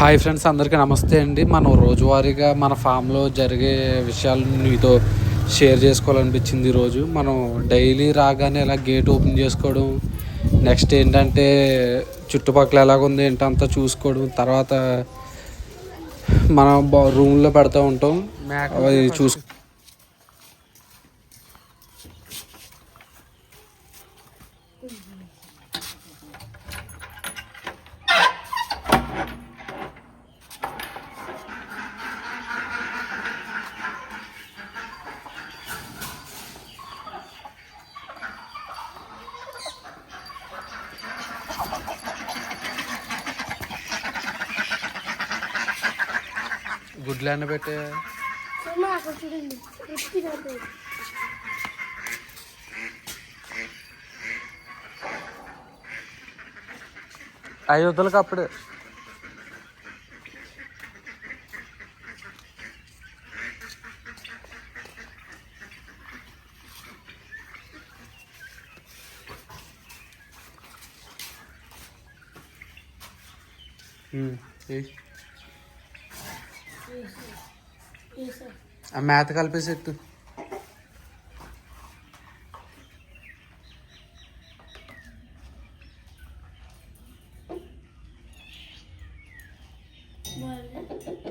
Hi friends అందరికీ నమస్తే అండి. మనం రోజువారీగా మన ఫామ్లో జరిగే విషయాలను మీతో షేర్ చేసుకోవాలనిపించింది ఈరోజు మనం డైలీ రాగానే ఇలా గేట్ ఓపెన్ చేసుకోవడం నెక్స్ట్ ఏంటంటే చుట్టుపక్కల ఎలాగుంది ఏంటంతా చూసుకోవడం తర్వాత మనం రూమ్లో పెడతా ఉంటాం. అవి చూసు గుడ్లు ఎండబెట్టే సుమా అక్కడ అయోధ్యలకు అప్పుడే ఉమ్, ఏయ్. వేసా ఆ మేత కలిపేసి ఎట్టు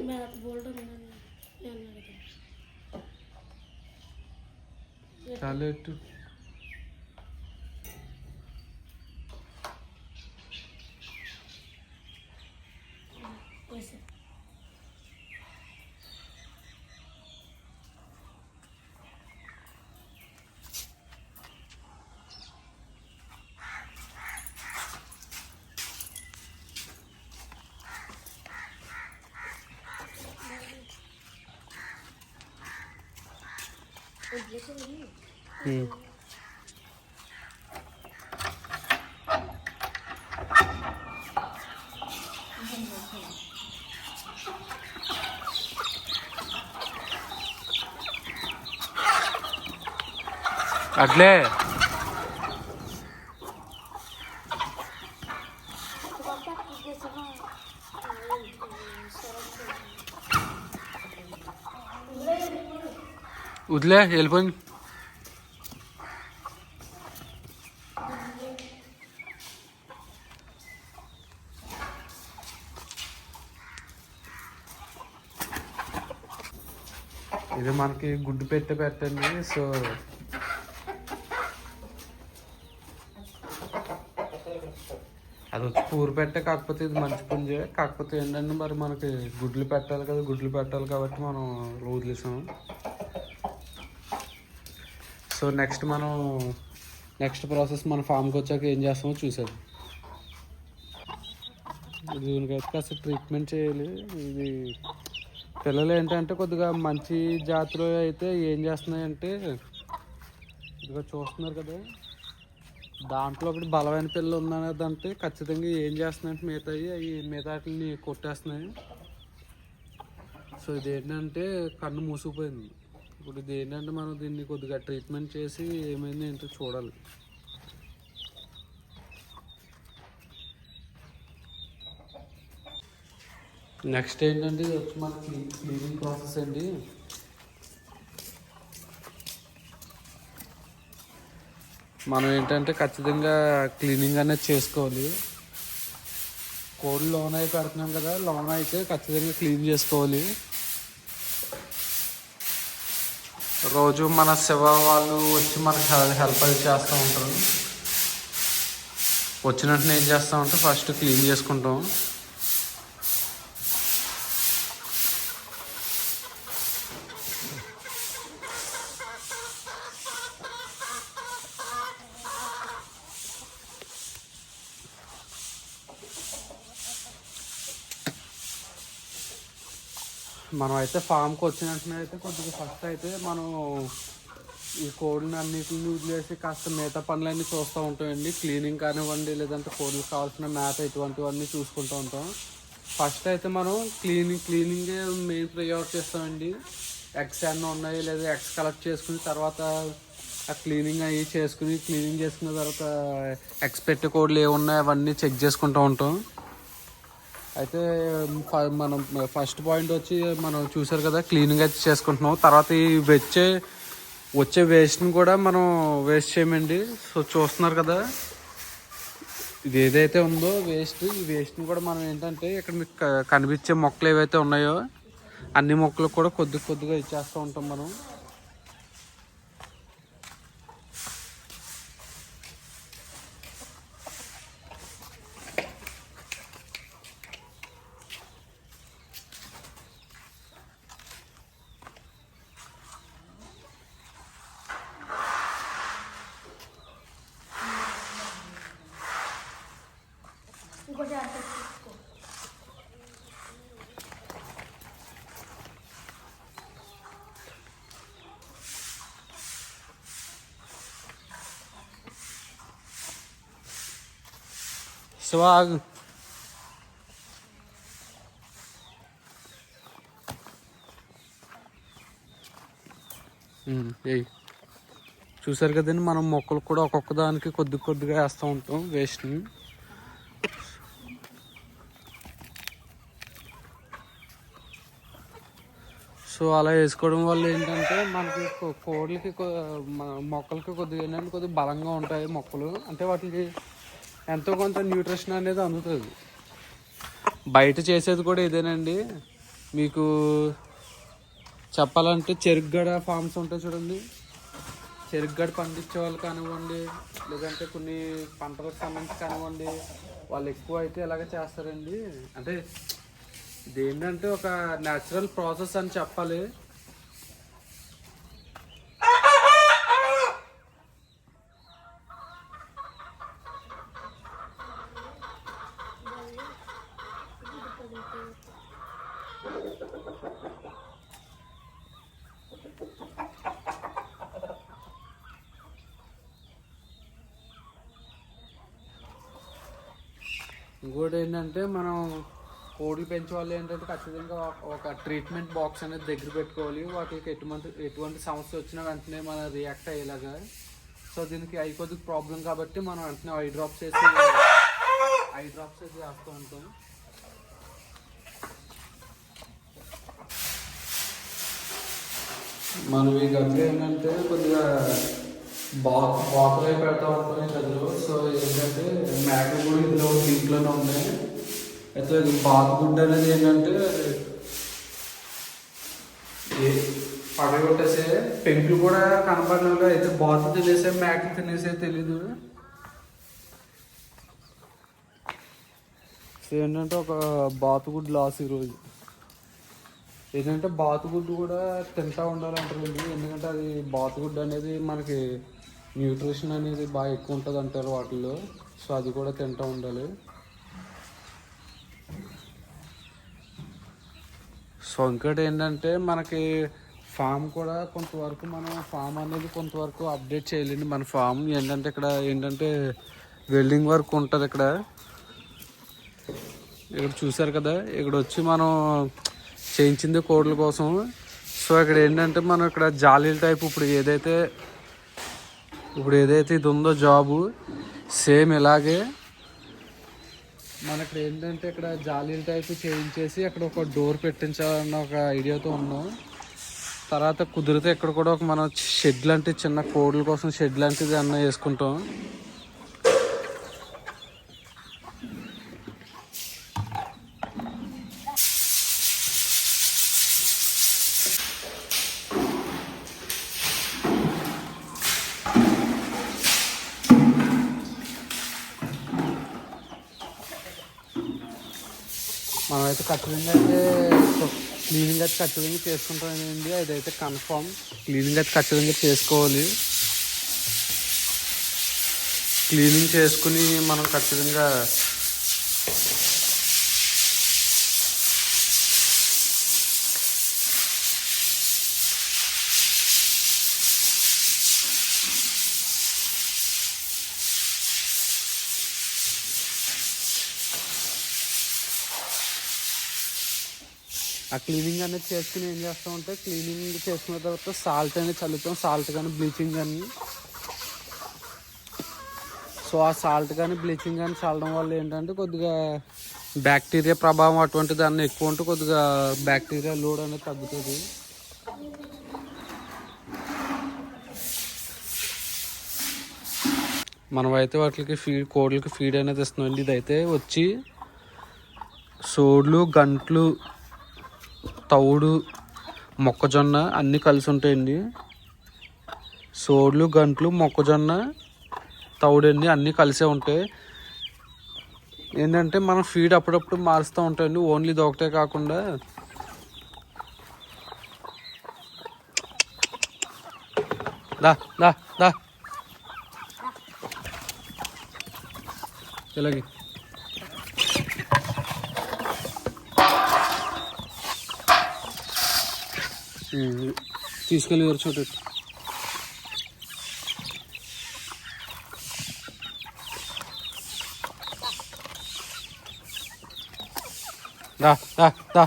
మేత బోల్డ్ ఉందండి నేను అడిగాను చాలు ఎట్టు అట్లే వదిలే వెళ్ళిపోయింది ఇది మనకి గుడ్డు పెట్టే పెట్టండి సో అది వచ్చి పూరు పెట్టే కాకపోతే ఇది మంచి పుంజే. కాకపోతే ఏంటంటే మరి మనకి గుడ్లు పెట్టాలి కదా గుడ్లు పెట్టాలి కాబట్టి మనం వదిలేసాము సో నెక్స్ట్ మనం నెక్స్ట్ ప్రాసెస్ మన ఫామ్కి వచ్చాక ఏం చేస్తామో చూసేది దీనికైతే కాస్త ట్రీట్మెంట్ చేయాలి. ఇది పిల్లలు ఏంటంటే కొద్దిగా మంచి జాతిలో అయితే ఏం చేస్తున్నాయంటే ఇదిగో చూస్తున్నారు కదా దాంట్లో ఒకటి బలమైన పిల్లలు అంటే ఖచ్చితంగా ఏం చేస్తున్నాయంటే మిగతాయి అవి మిగతాటిని కొట్టేస్తున్నాయి. సో ఇది ఏంటంటే కన్ను మూసుకుపోయింది. ఇప్పుడు ఇది ఏంటంటే మనం దీన్ని కొద్దిగా ట్రీట్మెంట్ చేసి ఏమైంది ఏంటో చూడాలి. నెక్స్ట్ ఏంటంటే ఇది వచ్చి మన క్లీనింగ్ ప్రాసెస్ అండి. మనం ఏంటంటే ఖచ్చితంగా క్లీనింగ్ అనేది చేసుకోవాలి. కోళ్ళు లోన్ అయి పెడుతున్నాం కదా లోన్ అయితే ఖచ్చితంగా క్లీన్ చేసుకోవాలి. రోజు మన శివ వాళ్ళు వచ్చి మనకి హెల్ప్ అది చేస్తూ ఉంటారు. వచ్చిన వెంటనే ఏం చేస్తామంటే ఫస్ట్ క్లీన్ చేసుకుంటాం. మనం అయితే ఫామ్కి వచ్చిన వెంటనే అయితే కొద్దిగా ఫస్ట్ అయితే మనం ఈ కోడిని అన్నిటిని వదిలేసి కాస్త మిగతా పనులన్నీ చూస్తూ ఉంటామండి. క్లీనింగ్ కానివ్వండి లేదంటే కోడికి కావాల్సిన మేత ఇటువంటివన్నీ చూసుకుంటూ ఉంటాం. ఫస్ట్ అయితే మనం క్లీనింగ్ క్లీనింగే మెయిన్ ప్రియారిటీ ఇస్తామండి ఎగ్స్ అన్నీ ఉన్నాయి లేదా ఎగ్స్ కలెక్ట్ చేసుకుని తర్వాత ఆ క్లీనింగ్ అవి చేసుకుని క్లీనింగ్ చేసుకున్న తర్వాత ఎగ్స్ పెట్టే కోడ్లు ఏమున్నాయి అవన్నీ చెక్ చేసుకుంటూ ఉంటాం. అయితే ఫ- మనం ఫస్ట్ పాయింట్ వచ్చి మనం చూసారు కదా క్లీనింగ్ అయితే చేసుకుంటున్నాం తర్వాత ఈ వచ్చే వచ్చే వేస్ట్ని కూడా మనం వేస్ట్ చేయమండి. సో చూస్తున్నారు కదా ఇది ఏదైతే ఉందో వేస్ట్ ఈ వేస్ట్ని కూడా మనం ఏంటంటే ఇక్కడ మీకు కనిపించే మొక్కలు ఏవైతే ఉన్నాయో అన్ని మొక్కలకు కూడా కొద్ది కొద్దిగా ఇచ్చేస్తూ ఉంటాం మనం. సో hmm, చూసారు కదండి మనం మొక్కలు కూడా ఒక్కొక్క దానికి కొద్ది కొద్దిగా వేస్తూ ఉంటాం వేస్ట్ని. సో అలా వేసుకోవడం వల్ల ఏంటంటే మనకి కో- కోళ్ళకి మొక్కలకి కొద్దిగా ఏంటంటే కొద్దిగా బలంగా ఉంటాయి మొక్కలు. అంటే వాటికి ఎంతో కొంత న్యూట్రిషన్ అనేది అందుతుంది. బయట చేసేది కూడా ఇదేనండి. మీకు చెప్పాలంటే చెరుగ్గడ ఫార్మ్స్ ఉంటాయి చూడండి. చెరుగ్గడ పండించే వాళ్ళు కానివ్వండి లేదంటే కొన్ని పంటలకు సంబంధించి కానివ్వండి వాళ్ళు ఎక్కువ అయితే ఇలాగ చేస్తారండి. అంటే ఇది ఏంటంటే ఒక న్యాచురల్ ప్రాసెస్ అని చెప్పాలి. ఇంకోటి ఏంటంటే మనం కోడి పెంచే వాళ్ళు ఏంటంటే ఖచ్చితంగా ఒక- ట్రీట్మెంట్ బాక్స్ అనేది దగ్గర పెట్టుకోవాలి. వాటికి ఎటువంటి ఎటువంటి సమస్య వచ్చినా వెంటనే మనం రియాక్ట్ అయ్యేలాగా. సో దీనికి ఐ కొద్దిగా ప్రాబ్లం కాబట్టి మనం వెంటనే ఐ డ్రాప్స్ వేసి ఐ డ్రాప్స్ వేసి వేస్తూ ఉంటాం. మనం ఈ గదిలో ఏంటంటే కొద్దిగా బాత్ బాత్రూమ్ పెడతా ఉంటాయి గదిలో సో ఏంటంటే మ్యాట్ కూడా ఇందులో దీంట్లోనే ఉన్నాయి అయితే ఇది బాత్ గుడ్ అనేది ఏంటంటే పడగొట్టేసే పెంకులు కూడా కనపడలేదు అయితే బాత్ తినేసే మ్యాట్ తినేసే తెలీదు. సో ఏంటంటే ఒక బాత్ గుడ్ లాస్ ఈరోజు ఏంటంటే బాతుగుడ్డు కూడా తింటా ఉండాలంటారు ఎందుకంటే అది బాతుగుడ్డు అనేది మనకి న్యూట్రిషన్ అనేది బాగా ఎక్కువ ఉంటుంది అంటారు వాటిల్లో సో అది కూడా తింటూ ఉండాలి. సో ఇంకోటి ఏంటంటే మనకి ఫామ్ కూడా కొంతవరకు మనం ఫామ్ అనేది కొంతవరకు అప్డేట్ చేయలేండి మన ఫామ్. ఏంటంటే ఇక్కడ ఏంటంటే వెల్డింగ్ వర్క్ ఉంటుంది ఇక్కడ. ఇక్కడ చూసారు కదా ఇక్కడ వచ్చి మనం చేయించింది కోడ్ల కోసం. సో ఇక్కడ ఏంటంటే మనం ఇక్కడ జాలీల టైప్ ఇప్పుడు ఏదైతే ఇప్పుడు ఏదైతే ఇది ఉందో జాబు సేమ్ ఇలాగే మనకి ఏంటంటే ఇక్కడ జాలీల టైప్ చేయించేసి అక్కడ ఒక డోర్ పెట్టించాలన్న ఒక ఐడియాతో ఉన్నాం. తర్వాత కుదిరితే ఇక్కడ కూడా ఒక మనం షెడ్ లాంటి చిన్న కోడ్ల కోసం షెడ్ లాంటిది అన్న వేసుకుంటాం. మనమైతే ఖచ్చితంగా అయితే క్లీనింగ్ అయితే ఖచ్చితంగా చేసుకుంటామండి అదైతే కన్ఫామ్ క్లీనింగ్ అయితే ఖచ్చితంగా చేసుకోవాలి. క్లీనింగ్ చేసుకుని మనం ఖచ్చితంగా ఆ క్లీనింగ్ అనేది చేసుకుని ఏం చేస్తాం అంటే క్లీనింగ్ చేసుకున్న తర్వాత సాల్ట్ అనేది చల్లుతాం. సాల్ట్ కానీ బ్లీచింగ్ కానీ సో ఆ సాల్ట్ కానీ బ్లీచింగ్ కానీ చల్లడం వల్ల ఏంటంటే కొద్దిగా బ్యాక్టీరియా ప్రభావం అటువంటి దాన్ని ఎక్కువ ఉంటే కొద్దిగా బ్యాక్టీరియా లోడ్ అనేది తగ్గుతుంది. మనమైతే వాటికి ఫీడ్ కోళ్ళకి ఫీడ్ అనేది ఇస్తున్నాం ఇదైతే వచ్చి సోడ్లు గంట్లు తవుడు మొక్కజొన్న అన్నీ కలిసి ఉంటాయండి. సోడ్లు గంట్లు మొక్కజొన్న తౌడండి అన్నీ కలిసే ఉంటాయి. ఏంటంటే మనం ఫీడ్ అప్పుడప్పుడు మారుస్తూ ఉంటాయండి. ఓన్లీ ఇది ఒకటే కాకుండా దా దా దా. ఇలాగే. ఉమ్, తీసుకెళ్ళి వేరే చోట పెట్టు. దా దా దా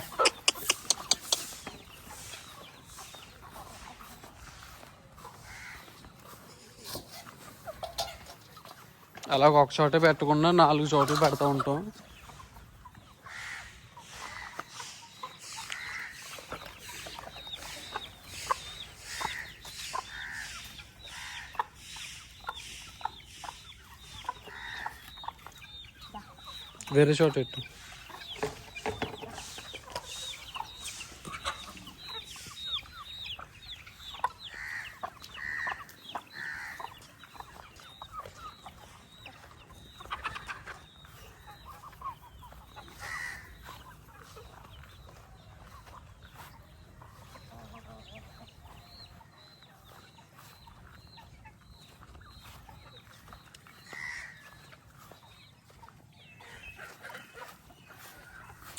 అలాగ ఒక చోట పెట్టకుండా నాలుగు చోట్ల పెడతా ఉంటాం వేరే చోట పెట్టు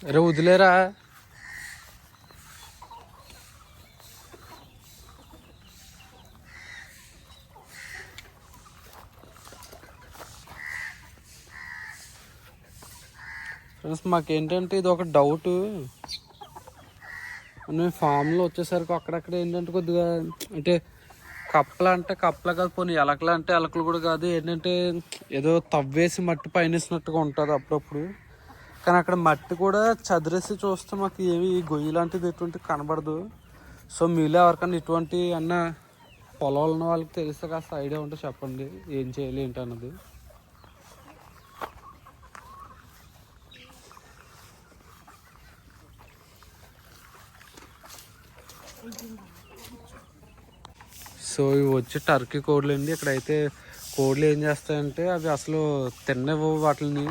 అరే వదిలేరా? ఫ్రెండ్స్ మాకేంటంటే ఇది ఒక డౌట్. మేము ఫామ్లో వచ్చేసరికి అక్కడక్కడ ఏంటంటే కొద్దిగా అంటే కప్పలు అంటే కప్పలు కాదు పోనీ ఎలకలు అంటే ఎలకలు కూడా కాదు ఏంటంటే ఏదో తవ్వేసి మట్టి పైనేసినట్టుగా ఉంటుంది అప్పుడప్పుడు. కానీ అక్కడ మట్టి కూడా చదిరేసి చూస్తే మాకు ఏమి గొయ్యి లాంటిది ఎటువంటి కనబడదు. సో మీలో ఎవరికైనా ఇటువంటి అన్న పొలాలు ఉన్న వాళ్ళకి తెలిస్తే కాస్త ఐడియా ఉంటే చెప్పండి ఏం చేయాలి ఏంటి అన్నది. సో ఇవి వచ్చి టర్కీ కోడ్లు అండి. ఇక్కడైతే కోడ్లు ఏం చేస్తాయంటే అవి అసలు తిన్నవు వాటిని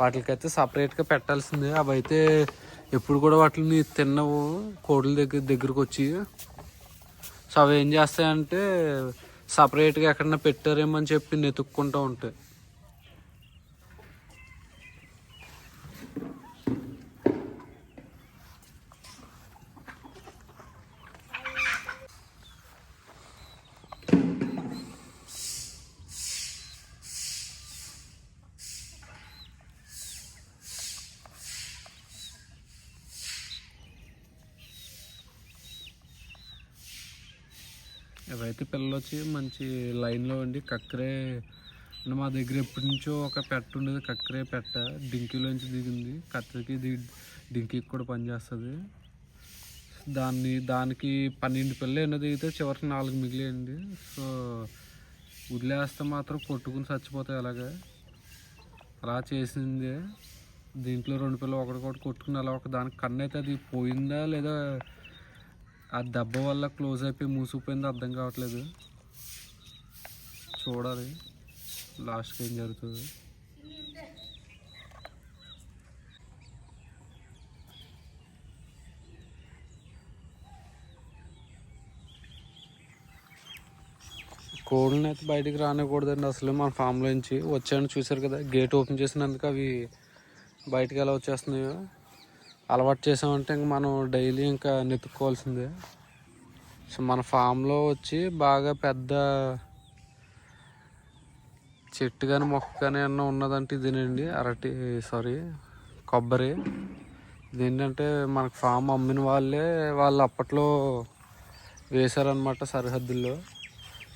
వాటికైతే సపరేట్గా పెట్టాల్సిందే. అవి అయితే ఎప్పుడు కూడా వాటిని తిన్నవు కోడల దగ్గర దగ్గరకు వచ్చి. సో అవి ఏం చేస్తాయంటే సపరేట్గా ఎక్కడన్నా పెట్టారేమో అని చెప్పి నెతుక్కుంటూ ఉంటాయి. ఇవైతే పిల్లలు వచ్చి మంచి లైన్లో ఉండి కక్కరే అంటే మా దగ్గర ఎప్పటి నుంచో ఒక పెట్ట ఉండేది. కక్కరే పెట్ట. డింకీలోంచి దిగింది. కత్తికి దిగి డింకీకి కూడా పనిచేస్తుంది దాన్ని దానికి పన్నెండు పిల్లలు ఎన్నో దిగితే చివరికి నాలుగు మిగిలేయండి. సో వదిలేస్తే మాత్రం కొట్టుకుని చచ్చిపోతాయి అలాగే. అలా చేసింది. దీంట్లో రెండు పిల్లలు ఒకటి కొట్టుకుని అలా ఒక దానికి కన్ను అయితే అది పోయిందా లేదా ఆ దెబ్బ వల్ల క్లోజ్ అయిపోయి మూసుకుపోయిందో అర్థం కావట్లేదు. చూడాలి. లాస్ట్కి ఏం జరుగుతుంది. కోళ్ళని అయితే బయటికి రానకూడదండి. అసలు మన ఫామ్లోంచి వచ్చాను వచ్చాయని కదా గేట్ ఓపెన్ చేసినందుకు అవి బయటికి ఎలా వచ్చేస్తున్నాయో. అలవాటు చేసామంటే ఇంక మనం డైలీ ఇంకా నెత్తుక్కోవాల్సిందే సో మన ఫామ్లో వచ్చి బాగా పెద్ద చెట్టు కానీ మొక్క కానీ ఏమన్నా ఉన్నదంటే ఇదేనండి అరటి సారీ కొబ్బరి. ఇదేంటంటే మనకు ఫామ్ అమ్మిన వాళ్ళే వాళ్ళు అప్పట్లో వేశారనమాట సరిహద్దుల్లో.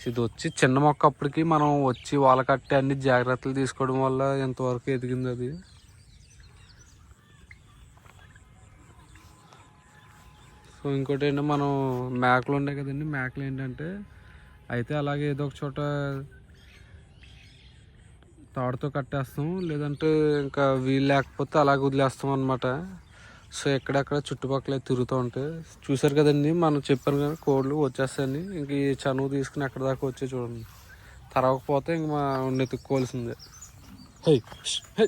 ఇది వచ్చి చిన్న మొక్క అప్పటికి మనం వచ్చి వాళ్ళ కట్టి అన్ని జాగ్రత్తలు తీసుకోవడం వల్ల ఎంతవరకు ఎదిగింది అది. సో ఇంకోటి ఏంటంటే మనం మేకలు ఉన్నాయి కదండి. మేకలు ఏంటంటే అయితే అలాగే ఏదో ఒక చోట తాడుతో కట్టేస్తాం. లేదంటే ఇంకా వీలు లేకపోతే అలాగే వదిలేస్తాం అనమాట సో ఎక్కడెక్కడ చుట్టుపక్కల తిరుగుతూ ఉంటాయి చూసారు కదండి మనం చెప్పాను కదా కోళ్ళు వచ్చేస్తాయని. ఇంక ఈ చనువు తీసుకుని ఎక్కడ దాకా వచ్చే చూడండి. తరవకపోతే ఇంక మా నెతుక్కోవాల్సిందే. High high.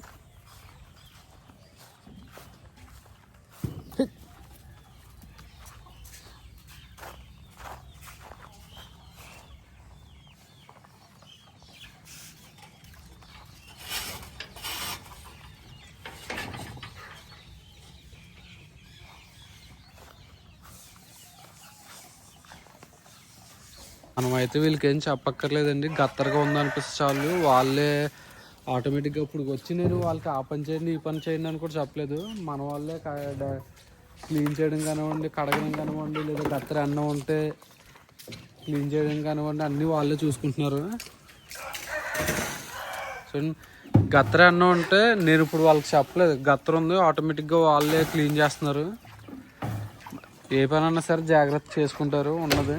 మనం అయితే వీళ్ళకి ఏం చెప్పక్కర్లేదండి. గత్తరగా ఉందనిపిస్తే చాలు. వాళ్ళే ఆటోమేటిక్గా ఇప్పుడు వచ్చి నేను వాళ్ళకి ఆ పని చేయండి ఈ పని చేయండి అని కూడా చెప్పలేదు. మన వాళ్ళే క్లీన్ చేయడం కానివ్వండి కడగడం కానివ్వండి లేదా గత్తర అన్నం ఉంటే క్లీన్ చేయడం కానివ్వండి అన్నీ వాళ్ళే చూసుకుంటున్నారు. సో గత్తర అన్నం ఉంటే నేను ఇప్పుడు వాళ్ళకి చెప్పలేదు. గత్తర ఉంది ఆటోమేటిక్గా వాళ్ళే క్లీన్ చేస్తున్నారు. ఏ పని అన్నా సరే జాగ్రత్త చేసుకుంటారు ఉన్నది.